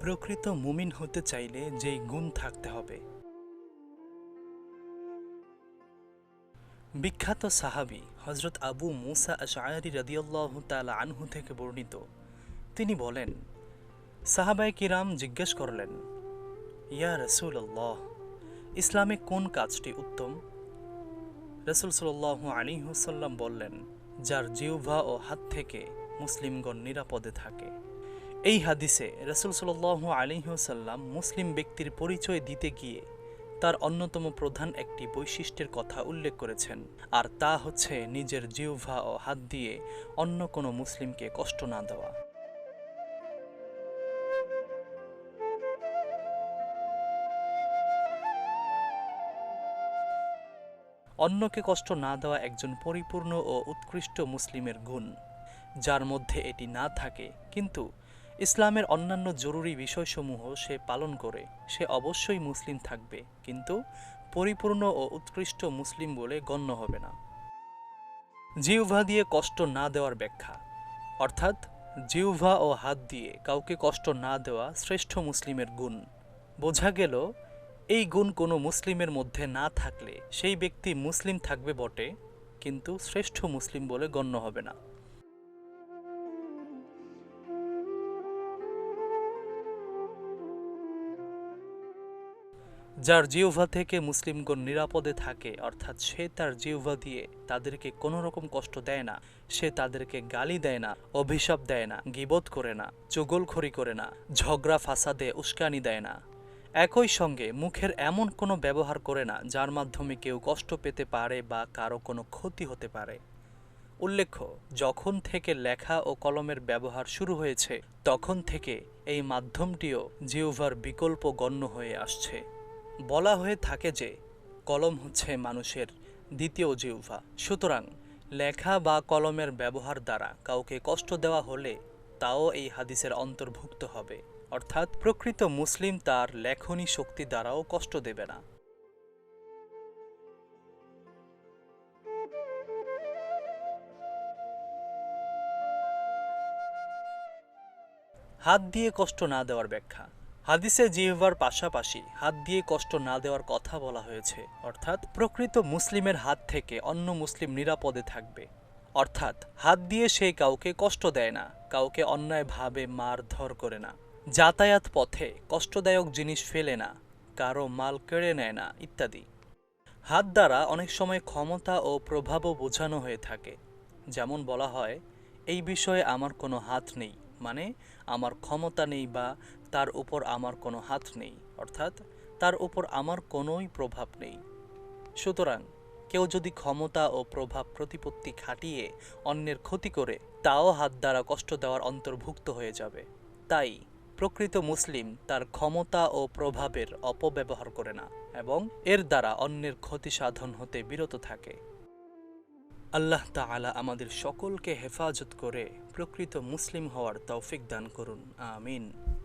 প্রকৃত মুমিন হতে চাইলে যেই গুণ থাকতে হবে। বিখ্যাত সাহাবি হজরত আবু মুসা আশায়ারি রদিয়াল্লাহ তালা আনহু থেকে বর্ণিত। তিনি বলেন সাহাবাই কিরাম জিজ্ঞেস করলেন, ইয়া রসুল আল্লাহ ইসলামে কোন কাজটি উত্তম? রসুল সাল্লাহ আলিহুসাল্লাম বললেন, যার জিউভা ও হাত থেকে মুসলিমগণ নিরাপদে থাকে। এই হাদিসে রসুল সাল্লাহ আলিহাসাল্লাম মুসলিম ব্যক্তির পরিচয় দিতে গিয়ে তার অন্যতম প্রধান একটি বৈশিষ্ট্যের কথা উল্লেখ করেছেন। আর তা হচ্ছে নিজের জিউভা ও হাত দিয়ে অন্য কোনো মুসলিমকে কষ্ট না দেওয়া। অন্যকে কষ্ট না দেওয়া একজন পরিপূর্ণ ও উৎকৃষ্ট মুসলিমের গুণ, যার মধ্যে এটি না থাকে, কিন্তু ইসলামের অন্যান্য জরুরি বিষয়সমূহ সে পালন করে, সে অবশ্যই মুসলিম থাকবে, কিন্তু পরিপূর্ণ ও উৎকৃষ্ট মুসলিম বলে গণ্য হবে না। জিউভা দিয়ে কষ্ট না দেওয়ার ব্যাখ্যা। অর্থাৎ জিউভা ও হাত দিয়ে কাউকে কষ্ট না দেওয়া শ্রেষ্ঠ মুসলিমের গুণ। বোঝা গেল, এই গুণ কোনো মুসলিমের মধ্যে না থাকলে সেই ব্যক্তি মুসলিম থাকবে বটে, কিন্তু শ্রেষ্ঠ মুসলিম বলে গণ্য হবে না। যার জিহ্বা থেকে মুসলিমগণ নিরাপদে থাকে, অর্থাৎ সে তার জিহ্বা দিয়ে তাদেরকে কোনো রকম কষ্ট দেয় না, সে তাদেরকে গালি দেয় না, অভিশাপ দেয় না, গিবত করে না, চুগলখড়ি করে না, ঝগড়া ফাসাদে উস্কানি দেয় না। একই সঙ্গে মুখের এমন কোনো ব্যবহার করে না, যার মাধ্যমে কেউ কষ্ট পেতে পারে বা কারও কোনো ক্ষতি হতে পারে। উল্লেখ্য, যখন থেকে লেখা ও কলমের ব্যবহার শুরু হয়েছে, তখন থেকে এই মাধ্যমটিও জিওভার বিকল্প গণ্য হয়ে আসছে। বলা হয়ে থাকে যে, কলম হচ্ছে মানুষের দ্বিতীয় জিহ্বা। সুতরাং লেখা বা কলমের ব্যবহার দ্বারা কাউকে কষ্ট দেওয়া হলে তাও এই হাদিসের অন্তর্ভুক্ত হবে। অর্থাৎ প্রকৃত মুসলিম তার লেখনী শক্তি দ্বারাও কষ্ট দেবে না। হাত দিয়ে কষ্ট না দেওয়ার ব্যাখ্যা। হাদিসে জিহ্বার পাশাপাশি হাত দিয়ে কষ্ট না দেওয়ার কথা বলা হয়েছে। অর্থাৎ, প্রকৃত মুসলিমের হাত থেকে অন্য মুসলিম নিরাপদে থাকবে। অর্থাৎ, হাত দিয়ে সে কাউকে কষ্ট দেয় না, কাউকে অন্যায়ভাবে মারধর করে না। যাতায়াত পথে কষ্টদায়ক জিনিস ফেলে না, কারও মাল কেড়ে নেয় না, ইত্যাদি। হাত দ্বারা অনেক সময় ক্ষমতা ও প্রভাবও বোঝানো হয়ে থাকে। যেমন বলা হয়, এই বিষয়ে আমার কোনো হাত নেই। মানে আমার ক্ষমতা নেই বা তার উপর আমার কোনো হাত নেই, অর্থাৎ তার উপর আমার কোনোই প্রভাব নেই। সুতরাং কেউ যদি ক্ষমতা ও প্রভাব প্রতিপত্তি খাটিয়ে অন্যের ক্ষতি করে, তাও হাত দ্বারা কষ্ট দেওয়ার অন্তর্ভুক্ত হয়ে যাবে। তাই প্রকৃত মুসলিম তার ক্ষমতা ও প্রভাবের অপব্যবহার করে না এবং এর দ্বারা অন্যের ক্ষতি সাধন হতে বিরত থাকে। আল্লাহ তাআলা আমাদের সকলকে হেফাজত করে প্রকৃত মুসলিম হওয়ার তৌফিক দান করুন। আমিন।